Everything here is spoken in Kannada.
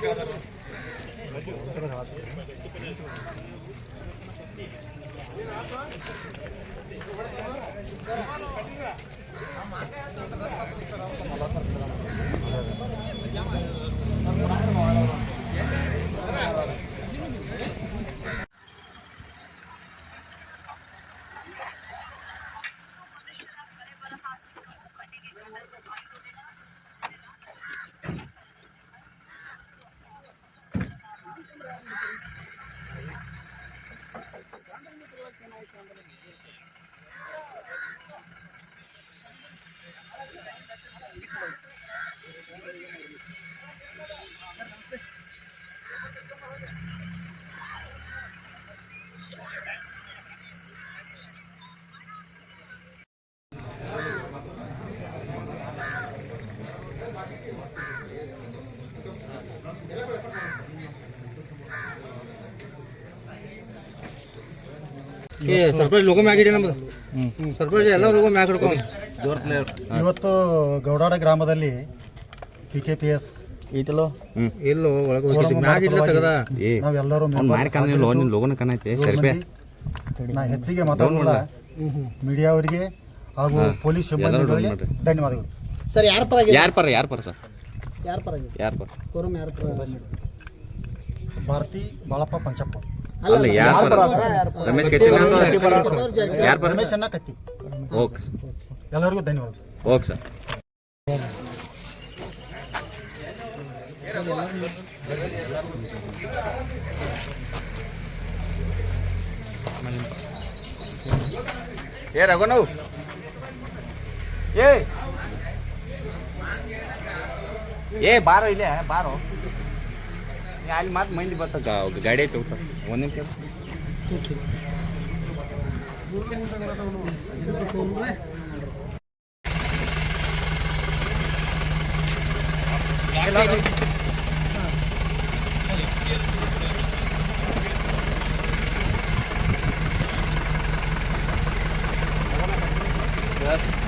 ಮಾತಾಡ್ತಾರ I'm going to be here. ಏ ಸರ್ಪಂಚ್ ಲೋಗೋ ಮ್ಯಾಗ ಇಡಿ ನಮ್ದು. ಸರ್ಪಂಚ್ ಎಲ್ಲ ಲೋಗೋ ಮ್ಯಾಗ ಹಿಡ್ಕೊಂಡು ಇವತ್ತು ಗೌಡಾಡ ಗ್ರಾಮದಲ್ಲಿ ಪಿ ಕೆ ಪಿ ಎಸ್ ಇಲ್ಲೋ ಒಳಗೆ ಮ್ಯಾಗ ಇಲ್ಲ ತೆಗದ? ನಾವೆಲ್ಲರೂ ಲೋಗೋನ ಕಾಣೈತೆ ಸರ್ಪೆ. ನಾ ಹೆಚ್ಚಿಗೆ ಮಾತಾಡೋಲ್ಲ ಮೀಡಿಯಾ ಅವರಿಗೆ ಹಾಗೂ ಪೊಲೀಸ್ ಸಿಬ್ಬಂದಿಗಳಿಗೆ ಧನ್ಯವಾದಗಳು. ಸರ್ ಯಾರ ಪರ ಯಾರ ಪರ ಯಾರ ಪರ ಸರ್? ಯಾರ ಪರ ಯಾರ ಪರ? ಕೋರಂ ಯಾರ ಪರ ಭಾರತಿ ಬಾಳಪ್ಪ ಪಂಚಪ್ಪ. ಅಲ್ಲ ಯಾರ ಪರ? ರಮೇಶ್ ಕತ್ತಿ ಯಾರು ಪರ? ರಮೇಶ್ ಅಣ್ಣ ಕತ್ತಿ. ಓಕೆ ಎಲ್ಲರಿಗೂ ಧನ್ಯವಾದಗಳು ಓಕೆ ಸರ್. ಏ ರಘುನವ್ ಏ. ಏ ಬಾರೋ ಇಲ್ಲೇ ಬಾರೋ. ಅಲ್ಲಿ ಮತ್ತೆ ಮಂದಿ ಬರ್ತಕ್ಕ ಅವ್ರು ಗಾಡಿ ಐತೆ ಹೋಗ್ತಾರೆ ಒಂದು ನಿಮಿಷ Yeah.